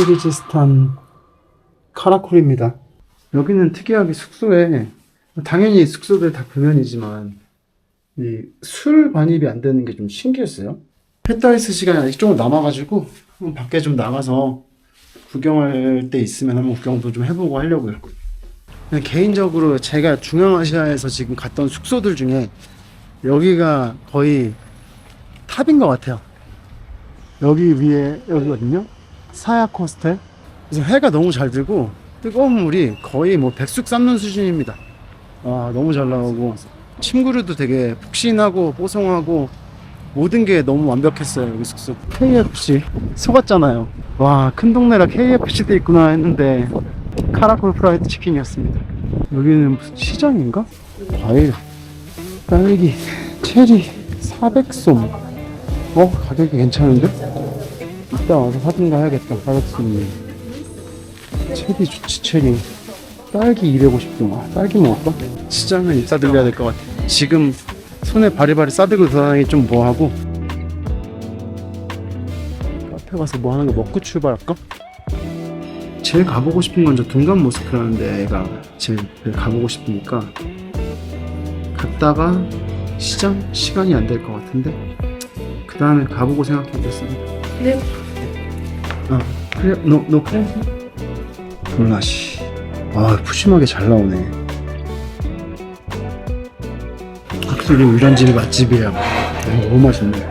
키르기스탄 카라콜입니다. 여기는 특이하게 숙소에 당연히 숙소들 다 불면이지만 이술 반입이 안 되는 게 좀 신기했어요. 페타이스 시간이 아직 조금 남아가지고 밖에 좀 나가서 구경할 때 있으면 한번 구경도 좀 해보고 하려고요. 개인적으로 제가 중앙아시아에서 지금 갔던 숙소들 중에 여기가 거의 탑인 것 같아요. 여기 위에 여기거든요. 사야 코스텔. 그래서 해가 너무 잘 들고 뜨거운 물이 거의 뭐 백숙 삶는 수준입니다. 와 너무 잘 나오고 침구류도 되게 푹신하고 뽀송하고 모든 게 너무 완벽했어요 여기 숙소. KFC 속았잖아요. 와 큰 동네라 KFC도 있구나 했는데 카라콜 프라이드 치킨이었습니다. 여기는 무슨 시장인가? 과일, 딸기, 체리, 400솜. 어 가격이 괜찮은데? 이따 와서 사든가 해야겠다. 400솜이. 체리 좋지 체리. 딸기 250동. 아, 딸기 먹을까? 시장은 입사 들려야 될 것 같아. 지금 손에 바리바리 싸들고 돌아다니기 좀 뭐하고. 카페 가서 뭐 하는 거 먹고 출발할까? 제일 가보고 싶은 건저 둥간 모스크라는 데가 제일 가보고 싶으니까 갔다가 시장 시간이 안 될 것 같은데 그 다음에 가보고 생각해 보겠습니다. 네. 아 그래 노노 그래 블라시 아 푸짐하게 잘 나오네. 확실히 이런 집이 맛집이야. 음, 너무 맛있네.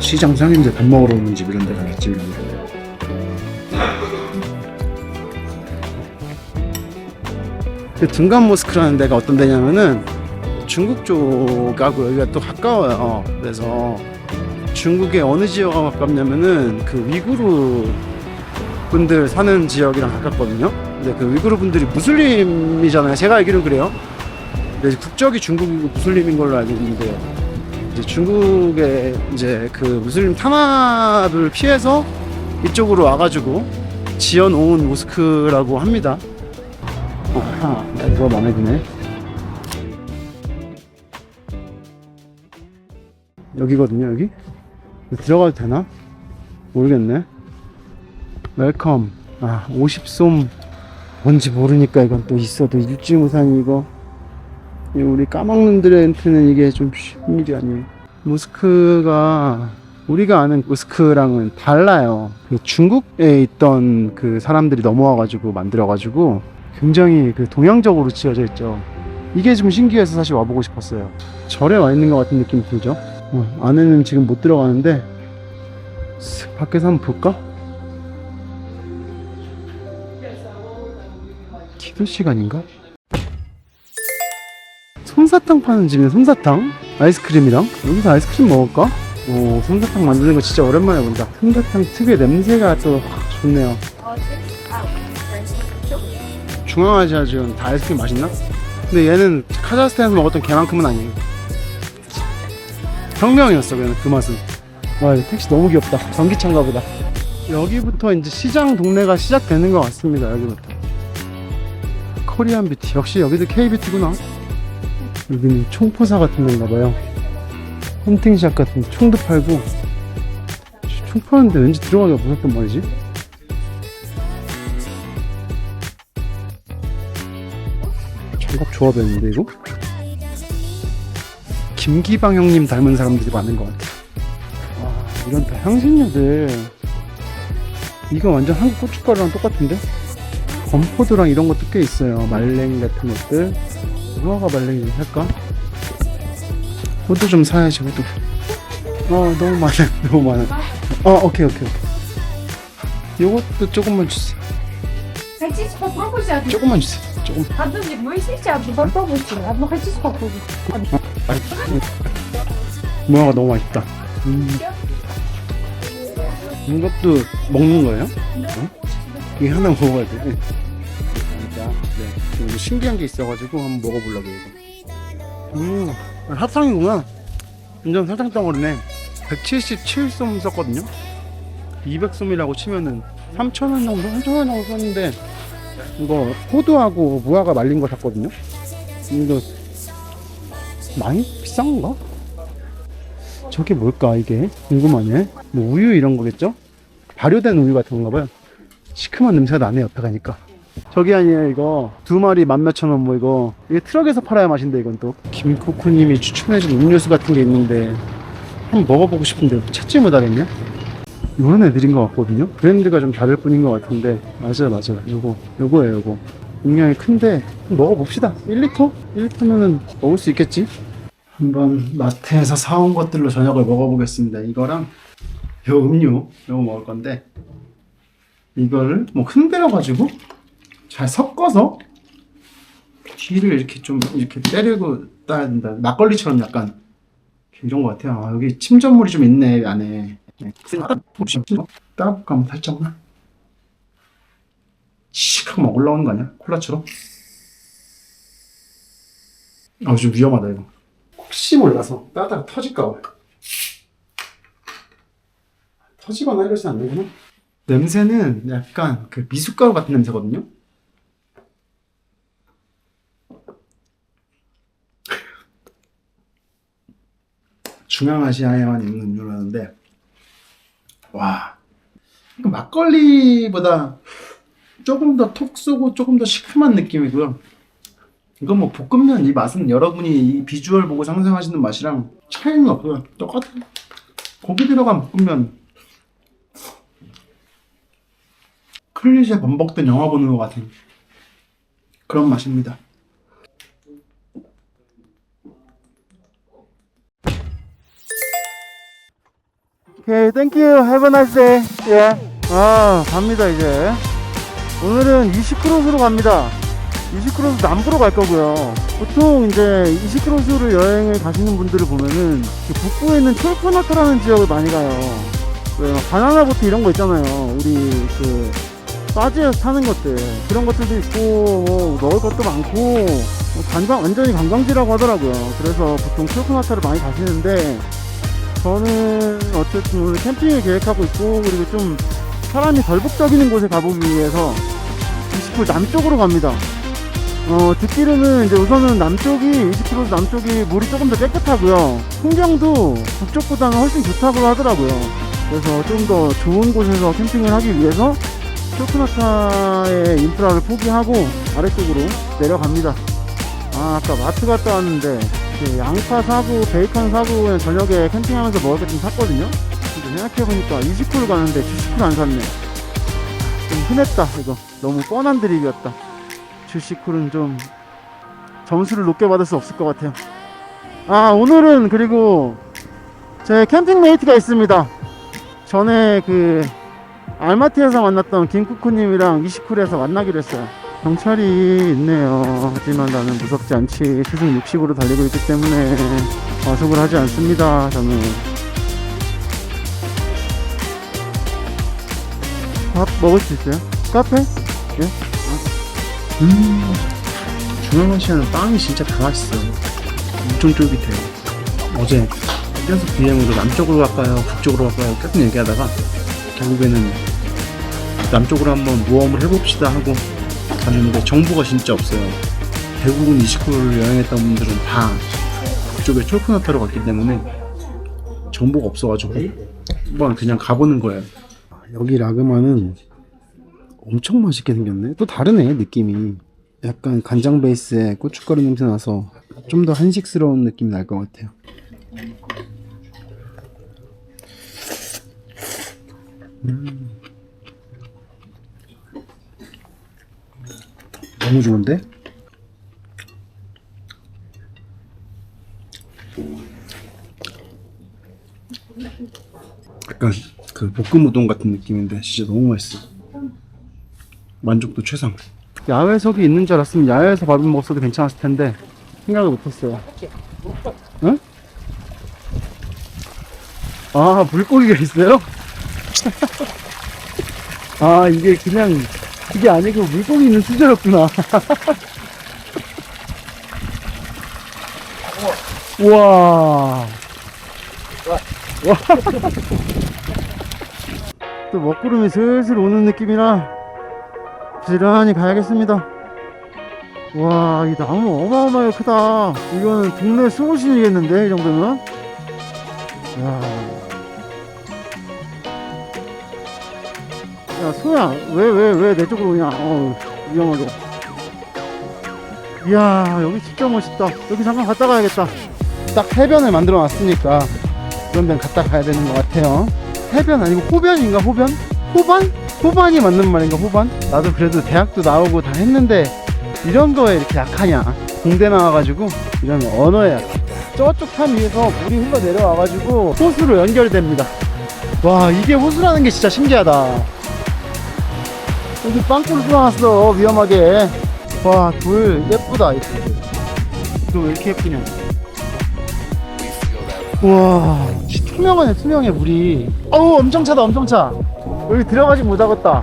시장 상인들 밥 먹으러 오는 집 이런 데가 맛집이란데. 그 등간 모스크라는 데가 어떤 데냐면은 중국 쪽하고 여기가 또 가까워요. 그래서 중국의 어느 지역과 가깝냐면은 그 위구르 분들 사는 지역이랑 가깝거든요. 근데 그 위구르 분들이 무슬림이잖아요. 제가 알기로는 그래요. 근데 국적이 중국이고 무슬림인 걸로 알고 있는데 이제 중국의 이제 그 무슬림 탄압을 피해서 이쪽으로 와가지고 지어놓은 모스크라고 합니다. 아하, 나 이거 마음에 드네. 여기거든요, 여기. 들어가도 되나? 모르겠네. 웰컴. 아, 50솜. 뭔지 모르니까 이건 또 있어도 일주무산이 이거. 이 우리 까먹는들한테는 이게 좀 쉬운 일이 아니에요. 모스크가 우리가 아는 모스크랑은 달라요. 그 중국에 있던 그 사람들이 넘어와가지고 만들어가지고 굉장히 그 동양적으로 지어져 있죠. 이게 좀 신기해서 사실 와보고 싶었어요. 절에 와 있는 것 같은 느낌이 들죠. 어, 안에는 지금 못 들어가는데 슥 밖에서 한번 볼까? 기도 시간인가? 솜사탕 파는 집이네 솜사탕 아이스크림이랑 여기서 아이스크림 먹을까? 오 솜사탕 만드는 거 진짜 오랜만에 본다 솜사탕 특유의 냄새가 또 좋네요 중앙아시아 지금 다 아이스크림 맛있나? 근데 얘는 카자흐스탄에서 먹었던 걔만큼은 아니에요 혁명이었어 그냥 그 맛은. 와이 택시 너무 귀엽다. 전기차인가 보다. 여기부터 이제 시장 동네가 시작되는 것 같습니다 여기부터. 코리안 뷰티 역시 여기도 K뷰티구나. 여기는 총포사 같은 데인가 봐요. 헌팅샷 같은 데 총도 팔고. 총 파는데 왠지 들어가기가 무섭단 말이지? 장갑 보이는데 이거? 김기방 형님 닮은 사람들이 많은 것 같아 와 이런 다 향신료들 이거 완전 한국 고춧가루랑 똑같은데? 건포도랑 이런 것도 꽤 있어요 말랭이 같은 것들 무화과 말랭이 좀 살까? 호두 좀 사야지 호두 어 너무 많아 너무 많아 어 오케이 오케이 오케이 요것도 조금만 주세요 Хотите попробуйте одну? 조금만 주세요 조금 Одну не боитесь, одну попробуйте. Одну хотите попробовать? 무화과 너무 맛있다 음. 이것도 먹는 거예요? 어? 이게 하나 먹어야 돼 네. 그리고 신기한 게 있어가지고 한번 먹어보려고 이거 음 사탕이구나 완전 사탕 덩어리네 177솜 썼거든요 200솜이라고 치면은 3,000원 정도? 3,000원 정도 썼는데 이거 호두하고 무화과 말린 거 샀거든요 이거 많이 비싼 건가? 저게 뭘까 이게? 궁금하네. 뭐 우유 이런 거겠죠? 발효된 우유 같은 건가 봐요. 시큼한 냄새가 나네 옆에 가니까. 저기 아니에요 이거. 두 마리 만 몇천 원 뭐 이거. 이게 트럭에서 팔아야 맛인데 이건 또. 김코코님이 추천해준 음료수 같은 게 있는데 한번 먹어보고 싶은데 찾지 못하겠냐? 이런 애들인 것 같거든요. 브랜드가 좀 다를 뿐인 것 같은데. 맞아요 맞아요. 요거. 요거예요 요거 용량이 큰데 먹어봅시다 1리터? 1리터면은 먹을 수 있겠지? 한번 마트에서 사온 것들로 저녁을 먹어보겠습니다 이거랑 요 음료 요거 먹을 건데 이거를 뭐 흔들어 가지고 잘 섞어서 뒤를 이렇게 좀 이렇게 때리고 따야 된다 막걸리처럼 약간 이런 것 같아요 아, 여기 침전물이 좀 있네 안에 네. 따볼까 한번 살짝만 칙하고 막 올라오는 거 아니야? 콜라처럼? 아 좀 위험하다 이거. 혹시 몰라서 따다가 터질까 봐. 터지거나 이러진 않는구나. 냄새는 약간 그 미숫가루 같은 냄새거든요? 중앙아시아에만 있는 음료라는데 와. 이거 막걸리보다 조금 더 톡 쏘고 조금 더 시큼한 느낌이고요 이건 뭐 볶으면 이 맛은 여러분이 이 비주얼 보고 상상하시는 맛이랑 차이는 없고요 똑같아요 고기 들어간 볶으면 클리셰 반복된 영화 보는 것 같은 그런 맛입니다 오케이, 땡큐. A nice day. 예. 아, 갑니다, 이제. 오늘은 이시크로스로 갑니다. 이시크로스 남부로 갈 거고요. 보통 이제 이시크로스로 여행을 가시는 분들을 보면은 그 북부에 있는 톨프나크라는 지역을 많이 가요. 왜, 막 바나나 보트 이런 거 있잖아요. 우리 그, 바지에서 타는 것들. 그런 것들도 있고, 뭐, 넣을 것도 많고, 뭐 관광, 완전히 관광지라고 하더라고요. 그래서 보통 톨프나크를 많이 가시는데, 저는 어쨌든 오늘 캠핑을 계획하고 있고 그리고 좀 사람이 덜 북적이는 곳에 가보기 위해서 20% 남쪽으로 갑니다. 어, 듣기로는 이제 우선은 남쪽이 20% 남쪽이 물이 조금 더 깨끗하고요. 풍경도 북쪽보다는 훨씬 좋다고 하더라고요. 그래서 좀 더 좋은 곳에서 캠핑을 하기 위해서 쇼크나타의 인프라를 포기하고 아래쪽으로 내려갑니다. 아, 아까 마트 갔다 왔는데 그 양파 사고 베이컨 사고 저녁에 캠핑하면서 먹을 거좀 샀거든요 생각해보니까 20kg 가는데 70kg 안 샀네 좀 흔했다 이거 너무 뻔한 드립이었다 70kg는 좀 점수를 높게 받을 수 없을 것 같아요 아 오늘은 그리고 제 캠핑 메이트가 있습니다 전에 그 알마티에서 만났던 김쿠쿠님이랑 20kg에서 만나기로 했어요 경찰이 있네요. 하지만 나는 무섭지 않지. 시속 60으로 달리고 있기 때문에 과속을 하지 않습니다. 저는. 밥 먹을 수 있어요? 카페? 예? 음, 중앙아시아는 빵이 진짜 다 맛있어요. 엄청 쫄깃해요. 어제 연속 BM으로 남쪽으로 갈까요? 북쪽으로 갈까요? 계속 얘기하다가 결국에는 남쪽으로 한번 모험을 해봅시다 하고 갔는데 정보가 진짜 없어요. 대부분 29를 여행했던 분들은 다 그쪽에 톨크나타로 갔기 때문에 정보가 없어가지고 한번 그냥 가보는 거예요. 여기 라그마는 엄청 맛있게 생겼네. 또 다르네 느낌이. 약간 간장 베이스에 고춧가루 냄새 나서 좀 더 한식스러운 느낌이 날 것 같아요. 너무 좋은데? 약간 그 볶음 우동 같은 느낌인데 진짜 너무 맛있어. 만족도 최상. 야외석이 있는 줄 알았으면 야외에서 밥을 먹었어도 괜찮았을 텐데 생각을 못했어요. 응? 아 물고기가 있어요? 아 이게 그냥 그게 아니고 물고기 있는 수저였구나. 우와. 와. 또 먹구름이 슬슬 오는 느낌이라 부지런히 가야겠습니다. 와, 이 나무 어마어마하게 크다. 이거는 동네 수호신이겠는데, 이 정도면? 야. 야, 소야, 왜, 왜, 왜 내 쪽으로 오냐? 어우, 위험하게. 이야, 여기 진짜 멋있다. 여기 잠깐 갔다 가야겠다. 딱 해변을 만들어 놨으니까 그런 데는 갔다 가야 되는 것 같아요. 해변 아니고 호변인가, 호변? 호반? 호반이 맞는 말인가, 호반? 나도 그래도 대학도 나오고 다 했는데 이런 거에 이렇게 약하냐. 공대 나와가지고 이런 언어에 약해. 저쪽 산 위에서 물이 흘러 내려와가지고 호수로 연결됩니다. 와 이게 호수라는 게 진짜 신기하다. 여기 빵꾸를 뚫어놨어 위험하게. 와 돌 예쁘다 이 돌. 이거 왜 이렇게 예쁘냐? 와 진짜 투명하네 투명해 물이. 어우 엄청 차다 엄청 차. 여기 들어가지 못하겠다.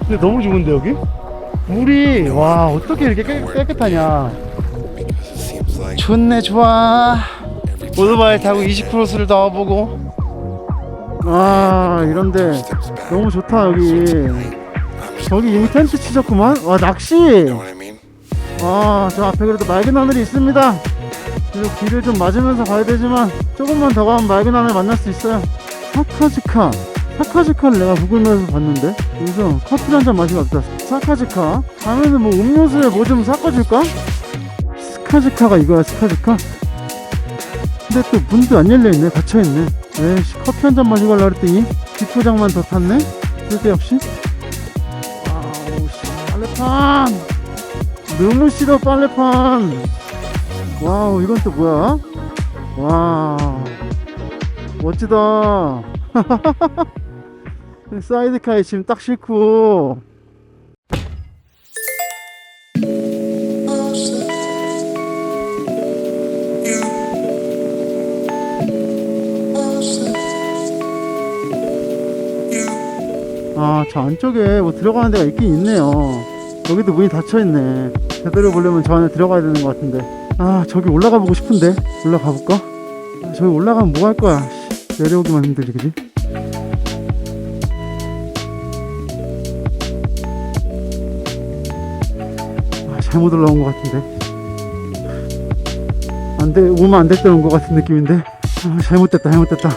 근데 너무 좋은데 여기? 물이 와 어떻게 이렇게 깨, 깨끗하냐? 좋네 좋아 오토바이 타고 20km를 나와보고 아 이런데 너무 좋다 여기 저기 이미 텐트 치셨구만 와 낚시 아저 앞에 그래도 맑은 하늘이 있습니다 그리고 길을 좀 맞으면서 가야 되지만 조금만 더 가면 맑은 하늘 만날 수 있어요. 사카즈카. 사카즈카를 내가 구글맵에서 봤는데 여기서 커피 한 잔 마시고 왔다. 사카즈카. 가면은 뭐 음료수에 뭐 좀 섞어줄까? 스카즈카가 이거야 스카즈카? 근데 또 문도 안 열려있네 닫혀있네. 에이씨 커피 한 잔 마시고 가려고 그랬더니 뒷포장만 더 탔네? 쓸데없이? 와우 씨 빨래판! 너무 싫어 빨래판 와우 이건 또 뭐야 와 멋지다 사이드카에 지금 딱 싣고 아, 저 안쪽에 뭐 들어가는 데가 있긴 있네요. 여기도 문이 닫혀 있네. 제대로 보려면 저 안에 들어가야 되는 것 같은데. 아, 저기 올라가 보고 싶은데. 올라가 볼까? 아, 저기 올라가면 뭐 할 거야? 씨, 내려오기만 힘들지, 그지? 아, 잘못 올라온 것 같은데. 안 돼, 오면 안 될 때 온 것 같은 느낌인데. 아, 잘못됐다, 잘못됐다.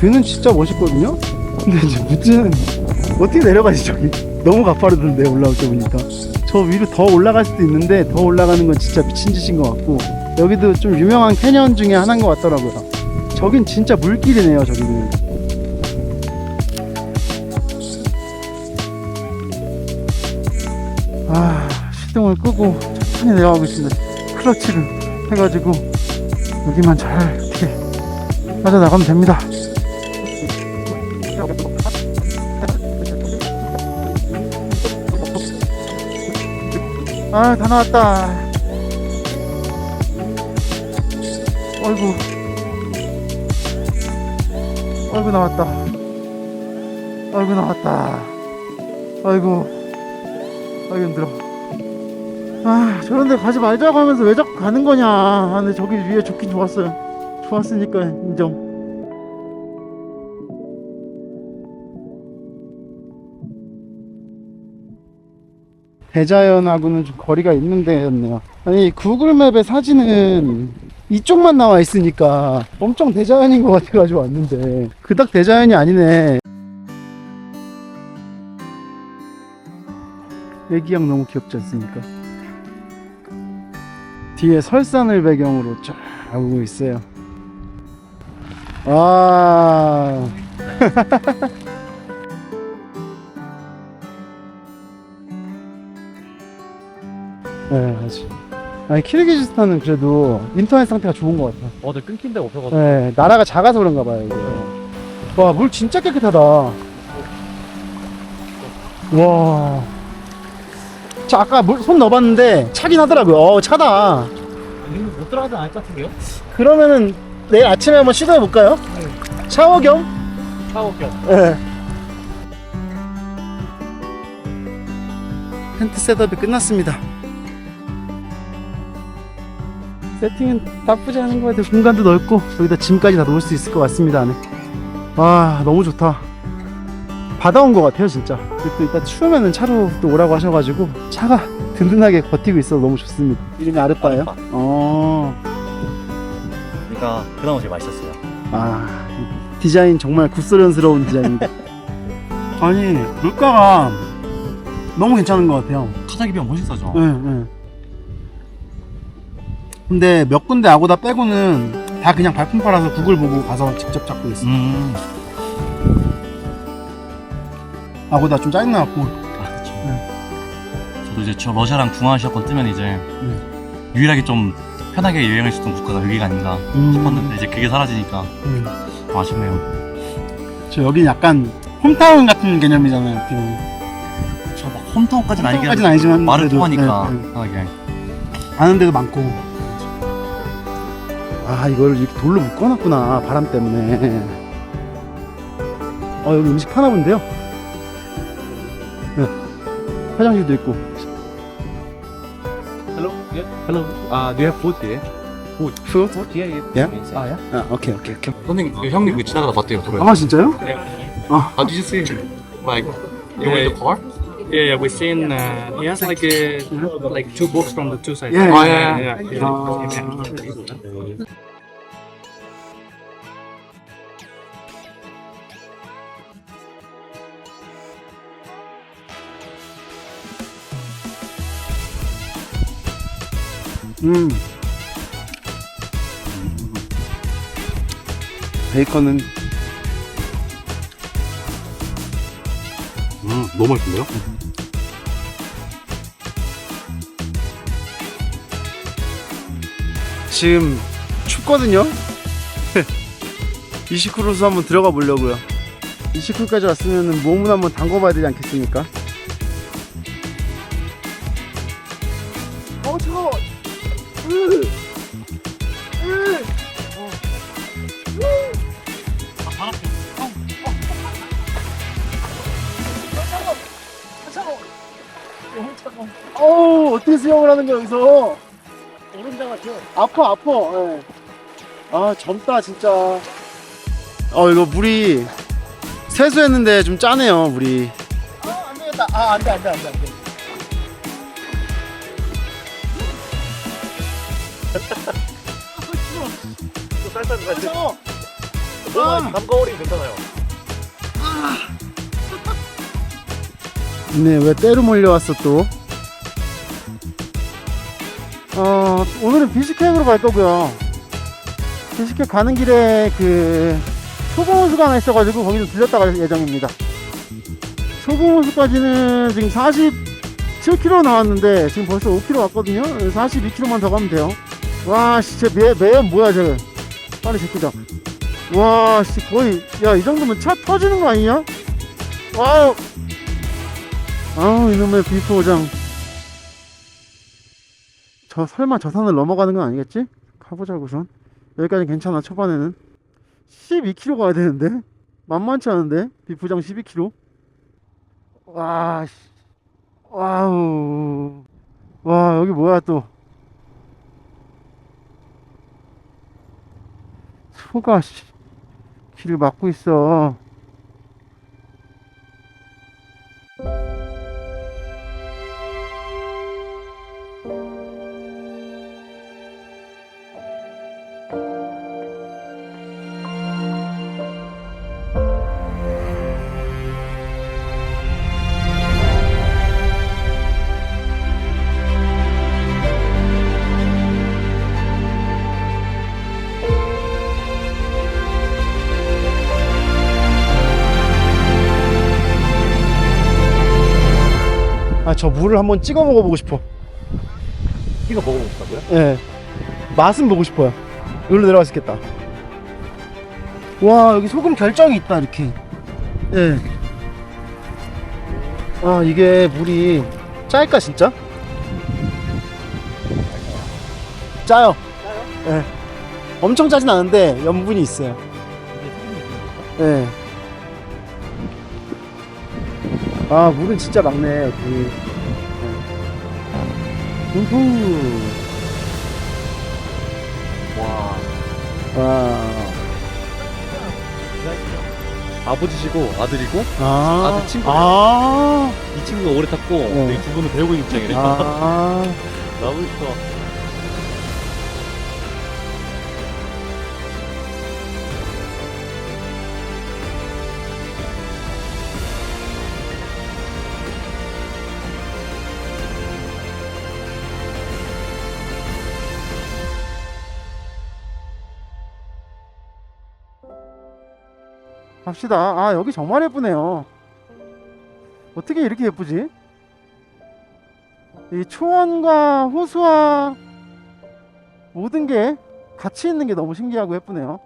뷰는 진짜 멋있거든요? 근데 이제 문제는 어떻게 내려가지 저기? 너무 가파르던데 올라올 때 보니까. 저 위로 더 올라갈 수도 있는데 더 올라가는 건 진짜 미친 짓인 것 같고. 여기도 좀 유명한 캐년 중에 하나인 것 같더라고요. 저긴 진짜 물길이네요 저기는. 아 시동을 끄고 천천히 내려가고 있습니다. 클러치를 해가지고 여기만 잘 이렇게 빠져나가면 됩니다. 아, 다 나왔다. 어이구. 어이구, 나왔다. 어이구, 나왔다. 어이구. 어이구, 힘들어. 아, 저런 데 가지 말자고 하면서 왜 자꾸 가는 거냐. 아, 근데 저기 위에 좋긴 좋았어요. 좋았으니까 인정. 대자연하고는 좀 거리가 있는 데였네요. 아니 구글맵의 사진은 이쪽만 나와 있으니까 엄청 대자연인 것 같아가지고 왔는데 그닥 대자연이 아니네. 애기양 너무 귀엽지 않습니까? 뒤에 설산을 배경으로 쫙 오고 있어요. 와. 네, 맞지. 아니, 키르기즈스탄은 그래도 인터넷 상태가 좋은 것 같아. 어, 근데 끊긴 데가 없어가지고. 네, 나라가 작아서 그런가 봐요, 이게. 와, 물 진짜 깨끗하다. 와. 저 아까 물, 손 넣어봤는데 차긴 하더라고요. 어, 차다. 못 들어가지 않을 것 같은데요? 그러면은 내일 아침에 한번 시도해 볼까요? 샤워 겸? 샤워 겸. 네. 텐트 셋업이 끝났습니다. 세팅은 나쁘지 않은 것 같아요. 공간도 넓고 여기다 짐까지 다 놓을 수 있을 것 같습니다. 안에. 와 너무 좋다. 바다 온 것 같아요 진짜. 그리고 또 이따 추우면은 차로 또 오라고 하셔가지고 차가 든든하게 버티고 있어서 너무 좋습니다. 이름이 아르빠예요? 아르빠. 어. 그러니까 그나마 제일 맛있었어요. 아 디자인 정말 굿소련스러운 디자인입니다. 아니 물가가 너무 괜찮은 것 같아요. 카자기 비용 훨씬 싸죠. 네, 네. 근데 몇 군데 아고다 빼고는 다 그냥 발품 팔아서 구글 보고 가서 직접 잡고 있어요. 음. 아고다 좀 짜증나갖고. 아, 그쵸. 네. 저도 이제 저 러시아랑 중앙아시아권 뜨면 이제 유일하게 좀 편하게 여행할 수 있던 국가가 여기가 아닌가 음, 싶었는데 이제 그게 사라지니까 음. 좀 아쉽네요. 저 여긴 약간 홈타운 같은 개념이잖아요. 어떻게 보면. 저 막 홈타운까지는 아니긴 홈타운까지는 한데 아니지만 말을 그래도, 통하니까 네, 네. 편하게. 아는 데도 많고. 아 이걸 이렇게 돌로 묶어놨구나 바람 때문에. 어 여기 음식 파나 본데요. 네. 화장실도 있고. Hello. Yeah. Hello. Uh, do you have food here? 푸? Food? Yeah. yeah. Yeah? Inside. 아 야? 아 오케이 오케이 오케이. 선생님 형님 그 지나가다 봤대요. 도로에. 아 진짜요? 아 How did you see? Like you were in the car? Yeah, yeah. We seen. Uh, he has like a, like two books from the two sides. Yeah, yeah, yeah, yeah. yeah. yeah. 아. yeah. 음. 베이컨은 음 너무 맛있는데요? 지금 춥거든요. 이시쿠로스 한번 들어가 보려고요. 이시쿠까지 왔으면 몸은 한번 담궈봐야 되지 않겠습니까? 어 차가워. 으. 으. 어우 어떻게 수영을 하는 거야 여기서? 오른자 같죠? 아파 아파. 예. 아 젊다 진짜. 어 이거 물이 세수했는데 좀 짜네요 물이. 아안 되겠다. 아 안돼 안돼 안돼 안돼. 또 쌀쌀 같이. 차워. 너무 담가오리 괜찮아요. 네, 왜 때로 몰려왔어 또? 어, 오늘은 비스케으로 갈 거고요. 비스케 가는 길에 그 소봉호수가 하나 있어가지고 거기 좀 들렸다 갈 예정입니다. 소봉호수까지는 지금 47km 나왔는데 지금 벌써 5km 왔거든요. 42km만 더 가면 돼요. 와, 씨, 쟤 매, 매연 뭐야, 쟤. 빨리 제끼자. 와, 씨, 거의, 야, 이 정도면 차 터지는 거 아니냐? 와우. 아우 이놈의 비프 오장 저 설마 저 산을 넘어가는 건 아니겠지? 가보자고 우선. 여기까지 괜찮아 초반에는. 12km 가야 되는데? 만만치 않은데? 비프장 12km 와 씨. 와우. 와 여기 뭐야 또? 소가 씨. 길을 막고 있어 저 물을 한번 찍어 먹어보고 싶어 이거 먹어보셨다고요? 예. 맛은 보고 싶어요. 여기로 있겠다. 와, 여기 소금 결정이 있다, 이렇게. 예. 아, 이게 물이 짤까, 진짜? 짜요. 예. 엄청 짜진 않은데 염분이 있어요. 예. 아 물은 진짜 막네. 예. 우후. 와. 와. 아버지시고 아들이고 아. 아들 친구예요. 아. 이 친구가 오래 탔고 네. 이두 분은 배우고 있는 입장이래. 아. 너무 이 갑시다. 아, 여기 정말 예쁘네요. 어떻게 이렇게 예쁘지? 이 초원과 호수와 모든 게 같이 있는 게 너무 신기하고 예쁘네요.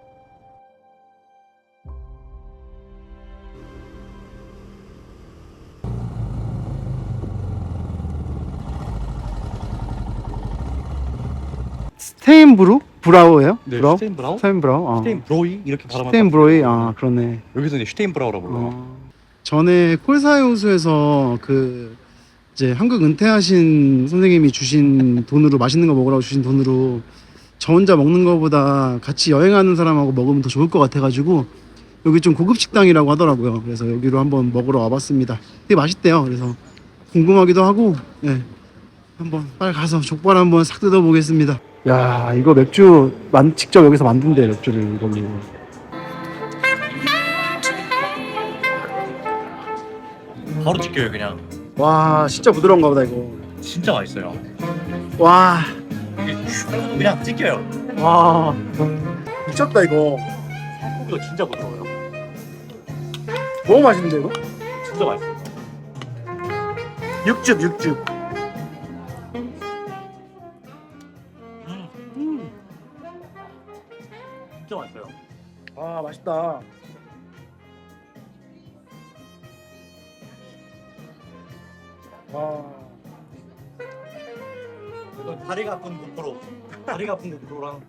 스테인브루? 브라우예요? 네, 브라우? 슈테인 브라우? 스테인 브라우? 어. 슈테인 브로이 이렇게 발음하면 스테인 브로이? 아, 그러네. 여기서 이제 슈테인 브라우라고 불러요. 어. 전에 콜사이 호수에서 그 이제 한국 은퇴하신 선생님이 주신 돈으로 맛있는 거 먹으라고 주신 돈으로 저 혼자 먹는 거보다 같이 여행하는 사람하고 먹으면 더 좋을 것 같아가지고 여기 좀 고급 식당이라고 하더라고요. 그래서 여기로 한번 먹으러 와봤습니다. 되게 맛있대요. 그래서 궁금하기도 하고, 예. 한번 빨리 가서 족발 한번 싹 뜯어보겠습니다. 야, 이거 맥주 만, 직접 여기서 만든대 맥주를 이걸로. 바로 찍혀요 그냥. 와, 진짜 부드러운가 보다 이거. 진짜 맛있어요. 와, 이게 그냥 찍혀요. 와, 미쳤다 이거. 고기가 진짜 부드러워요. 너무 맛있는데 이거? 진짜 맛있어요. 육즙, 육즙. 맛있다. 와. 다리가 아픈 9%, 다리가 아픈 9%랑